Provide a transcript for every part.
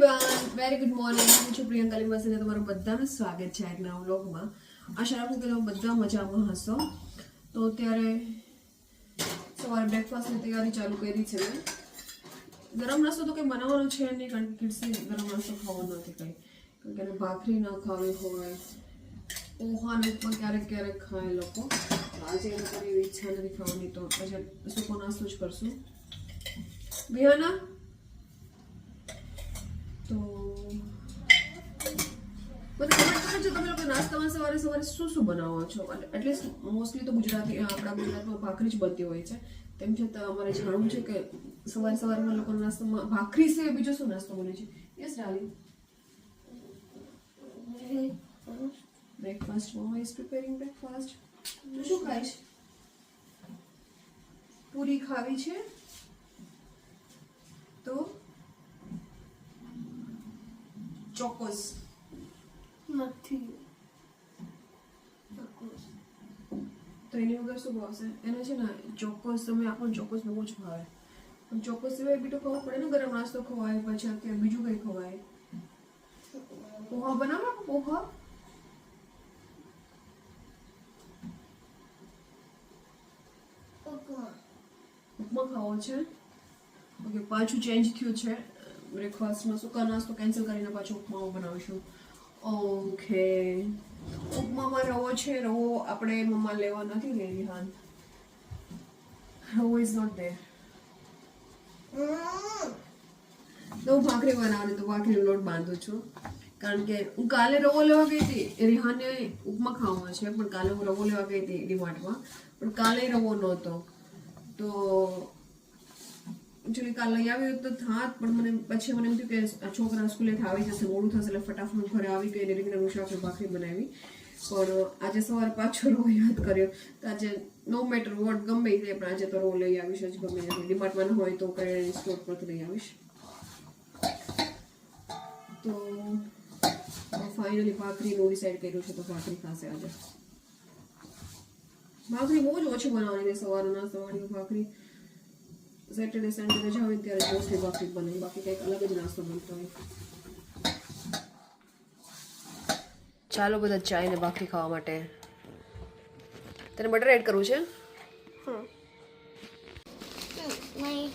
Very good morning હું છું પ્રિયંકા અને તમારું બધાનું સ્વાગત છે આજના વ્લોગમાં. આશા રાખું કે તમે બધા મજામાં હશો. તો અત્યારે સવારે બ્રેકફાસ્ટની તૈયારી ચાલુ કરી છે મેં. ગરમ નાસ્તો તો કંઈ બનાવવાનો છે નહીં, કારણ કે કિડ્સને ગરમ નાસ્તો ખાવાનો નથી કંઈ. કારણ કે એને ભાખરી ના ખાવી હોય. પોહાને પણ ક્યારેક ક્યારેક ખાય લોકો. આજે એ લોકોની ઈચ્છા નથી ખાવાની, તો પછી સૂકો નાસ્તો જ કરશું. વિહાના મને ખબર પડે છે તમે લોકો નાસ્તામાં સવારે સવારે શું શું બનાવો છો? એટલીસ્ટ મોસ્ટલી તો ગુજરાતી આપણા ગુજરાતમાં ભાખરી જ બનતી હોય છે. તેમ છતાં અમારે જાણવું છે કે સવારે સવારમાં લોકો નાસ્તામાં ભાખરી સિવાય બીજો શું નાસ્તો બને છે? Yes રાલી breakfast mamma is preparing breakfast તું શું ખાઈશ? પૂરી ખાવી છે? તો? ચોક્કસ. નથી. તો એની વગર શું ભાવશે એને છે ને ચોક્કસ તમે આપણને ચોક્કસ બહુ જ ભાવે પણ ચોક્કસ સિવાય બીજું ખબર પડે ને ગરમ નાસ્તો ખવાય, પછી અત્યારે બીજું કંઈ ખવાય. પોહા બનાવો ને પોહા. ઉપમા ખાવો છે. ઓકે, પાછું ચેન્જ થયું છે. બ્રેકફાસ્ટમાં સૂકા નાસ્તો કેન્સલ કરીને પાછું ઉપમાઓ બનાવીશું. ઓકે. ઉપમામાં રવો છે રવો આપણે મમ્મા લેવા નથી લઈ રિહાન. રવો ઇઝ નોટ ધેર તો ભાખરી બનાવવાની તો ભાખરીનો લોટ બાંધું છું. કારણ કે હું કાલે રવો લેવા ગઈ હતી. રિહાને ઉપમા ખાવાનો છે, પણ કાલે હું રવો લેવા ગઈ હતી ડીમાર્ટમાં. પણ કાલે રવો નહોતો. તો એકચ્યુઅલી કાલ લઈ આવ્યો તો થાત, પણ મને પછી મને એમ થયું કે છોકરા સ્કૂલેથી આવી જશે, મોડું થશે, એટલે ફટાફટ ઘરે આવી ગઈ રીંગણાનું શાક ભાખરી બનાવી. પણ આજે સવારે પાછો રો યાદ કર્યો. તો આજે નો મેટર વોટ ગમે તે, પણ આજે તો રો લઈ આવીશ, જ ગમે ત્યાંથી ડિમાર્ટમાં હોય તો કઈ સ્ટોર પરથી લઈ આવીશ. તો ફાઇનલી ભાખરીનું ડિસાઈડ કર્યું છે, તો ભાખરી ખાશે આજે. ભાખરી બહુ જ ઓછી બનાવવાની છે સવારના સવારની ભાખરી. સેટરડે સન્ડે રજા હોય ત્યારે મોસ્ટલી ભાખરી બને. બાકી કંઈક અલગ જ નાસ્તો બનતો હોય. ચાલો બધા ચાય ને ભાખરી ખાવા માટે. તને બટર એડ કરવું છે? મારી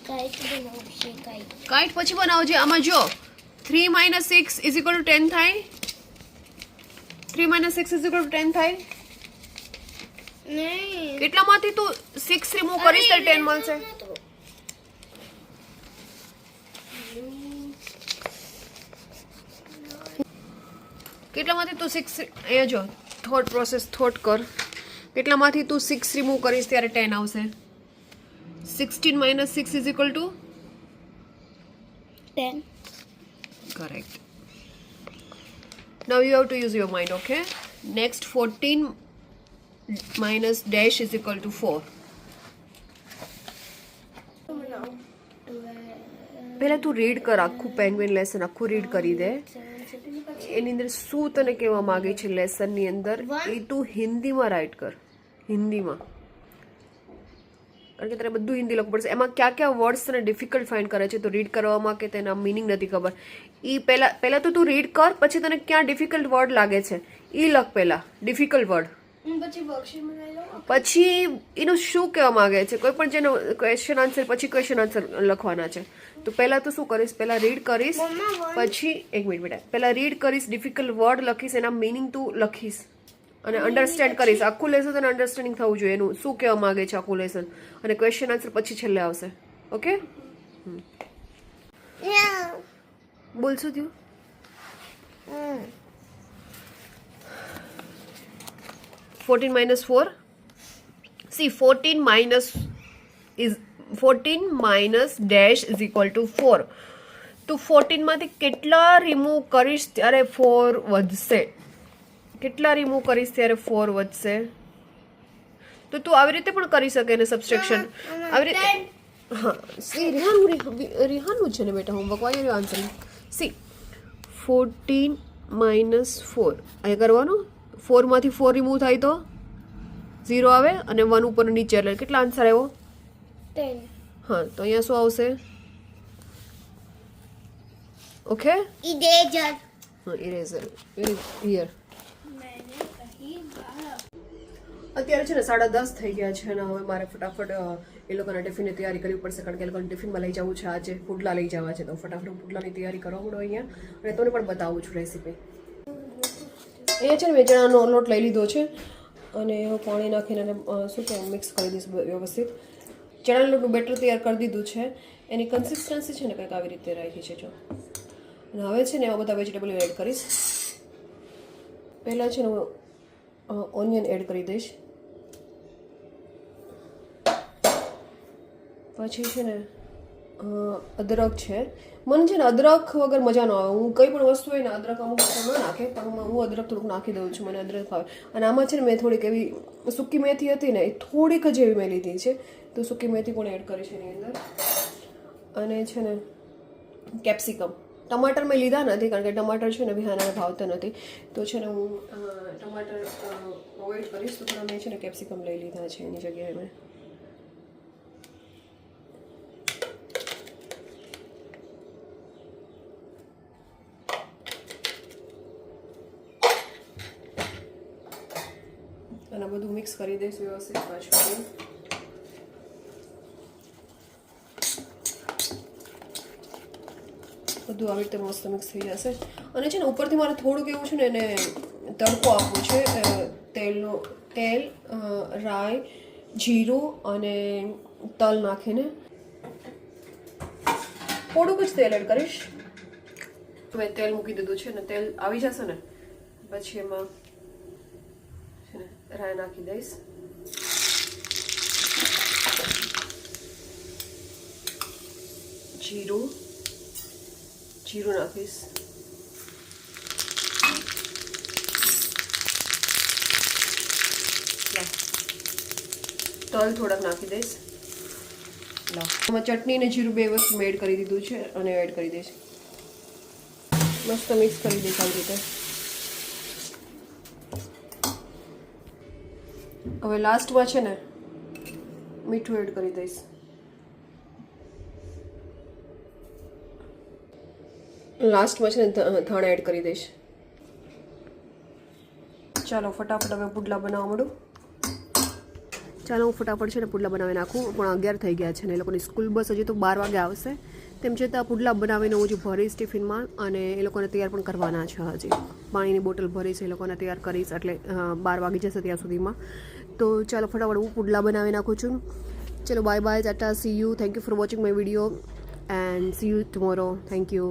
કાઈટ પછી બનાવજે. આમાં જો three minus six is equal to ten થાય. Three minus six is equal to ten થાય. નહીં. કેટલામાંથી તું સિક્સ રિમૂવ કરીશ તો ટેન મળશે? કેટલામાંથી તું સિક્સ અહીંયા જો થોટ પ્રોસેસ થોટ કર કેટલામાંથી તું સિક્સ રિમૂવ કરીશ ત્યારે ટેન આવશે sixteen minus six is equal to ten Correct. Now you have to use your mind, okay? Next 14 minus dash is equal to 4. પહેલા તું રીડ કર આખું પેંગ્વિન લેસન આખું રીડ કરી દે એની અંદર શું તને કહેવા માંગે છે લેસનની અંદર? એ તું હિન્દીમાં રાઇટ કર. હિન્દીમાં. કારણ કે તને બધું હિન્દી લખવું પડશે. એમાં કયા કયા વર્ડ્સ તને ડિફિકલ્ટ ફાઇન્ડ કરે છે? તો રીડ કરવામાં કે તેના મિનિંગ નથી ખબર. એ પહેલાં પહેલાં તો તું રીડ કર પછી તને ક્યાં ડિફિકલ્ટ વર્ડ લાગે છે? એ લખ પહેલાં. ડિફિકલ્ટ વર્ડ પછી એનું શું કહેવા માંગે છે? કોઈ પણ જેનો ક્વેશ્ચન આન્સર પછી ક્વેશ્ચન આન્સર લખવાના છે. તો પહેલાં તો શું કરીશ? પહેલાં રીડ કરીશ પછી એક મિનિટ બેટા. પહેલાં રીડ કરીશ ડિફિકલ્ટ વર્ડ લખીશ એના મિનિંગ તું લખીશ. અને અન્ડરસ્ટેન્ડ કરીશ. આખું લેસન તને અન્ડરસ્ટેન્ડિંગ થવું જોઈએ. એનું શું કહેવા માગે છે આખું લેસન અને ક્વેશ્ચન આન્સર પછી છેલ્લે આવશે. ઓકે? બોલ શું થયું? Fourteen minus four C fourteen minus is fourteen minus dash is equal to four તો ફોર્ટીનમાંથી કેટલા રિમૂવ કરીશ ત્યારે ફોર વધશે? કેટલા રિમૂવ કરીશ ત્યારે ફોર વધશે? તો તું આવી રીતે પણ કરી શકે ને સબસ્ટ્રેક્શન આવી રીતે હા સી રિહાનું રિહાનું છે ને બેટા homework why answer C fourteen minus four અહીં કરવાનું? ફોરમાંથી ફોર રિમૂવ થાય તો? ઝીરો આવે અને વન ઉપર નીચે એટલે કેટલા આન્સર આવ્યો? હા તો અહીંયા શું આવશે? ઓકે? ઇરેઝર હા ઇરેઝર હિયર અત્યારે છે ને સાડા દસ થઈ ગયા છે અને હવે મારે ફટાફટ એ લોકોના ટિફિનની તૈયારી કરવી પડશે કારણ કે એ લોકોને ટિફિનમાં લઈ જવું છે. આજે પુડલા લઈ જવા છે તો ફટાફટ પુડલાની તૈયારી કરવા પડો અહીંયા. અને તમને પણ બતાવું છું રેસીપી અહીંયા છે ને મેં ચણાનો લોટ લઈ લીધો છે. અને પાણી નાખીને એને શું કહે મિક્સ કરી દઈશ વ્યવસ્થિત. ચણાનું લોટનું બેટર તૈયાર કરી દીધું છે. એની કન્સિસ્ટન્સી છે ને કંઈક આવી રીતે રાખી છે, જો. અને હવે છે ને એવા બધા વેજીટેબલ એડ કરીશ. પહેલાં છે ને હું ઓનિયન એડ કરી દઈશ. પછી છે ને અદરક છે. મને છે ને અદરક વગર મજા ન આવે. હું કંઈ પણ વસ્તુ હોય ને અદરક અમુક ન નાખે, પણ હું- અદરક થોડુંક નાખી દઉં છું, મને અદરક ભાવે. અને આમાં છે ને મેં થોડીક એવી સૂકી મેથી હતી ને, એ થોડીક જ એવી મેં લીધી છે. તો સૂકી મેથી પણ એડ કરી છે એની અંદર. અને છે ને કેપ્સિકમ. ટમાટર મેં લીધા નથી, કારણ કે ટમાટર છે ને વિહાનાને ભાવતા નથી. તો છે ને હું ટમાટર અવોઇડ કરીશ. તો મેં છે ને કેપ્સિકમ લઈ લીધા છે એની જગ્યાએ મેં. અને બધું મિક્સ કરી દઈશ વ્યવસ્થિત પાછું બધું આવી રીતે મસ્ત મિક્સ થઈ જશે. અને છે ને ઉપરથી મારે થોડુંક એવું છે ને એને તડકો આપવો છે તેલનો, તેલ રાઈ, જીરું અને તલ નાખીને. થોડુંક જ તેલ એડ કરીશ. મેં તેલ મૂકી દીધું છે ને તેલ આવી જશે ને, પછી એમાં રાઈ નાખી દઈશ જીરું જીરું નાખીશ તલ થોડાક નાખી દઈશ. લા આમાં ચટણી ને જીરું બે વસ્તુ એડ કરી દીધું છે અને એડ કરી દઈશ. મસ્ત મિક્સ કરી દઈશ આવી રીતે. હવે લાસ્ટમાં છે ને, મીઠું એડ કરી દઈશ. લાસ્ટમાં છે ને ધાણા એડ કરી દઈશ. ચાલો ફટાફટ હવે પુડલા બનાવવા માંડું. ચાલો હું ફટાફટ છે ને પુડલા બનાવી નાખું. પણ અગિયાર થઈ ગયા છે ને એ લોકોની સ્કૂલ બસ હજી તો બાર વાગે આવશે. તેમ છતાં પુડલા બનાવીને હું હજી ભરીશ ટિફિનમાં અને એ લોકોને તૈયાર પણ કરવાના છે હજી. પાણીની બોટલ ભરીશ, એ લોકોને તૈયાર કરીશ એટલે બાર વાગી જશે ત્યાં સુધીમાં. તો ચાલો ફટાફટ હું પુડલા બનાવી નાખું છું. ચલો bye bye tata see you thank you for watching my video and see you tomorrow thank you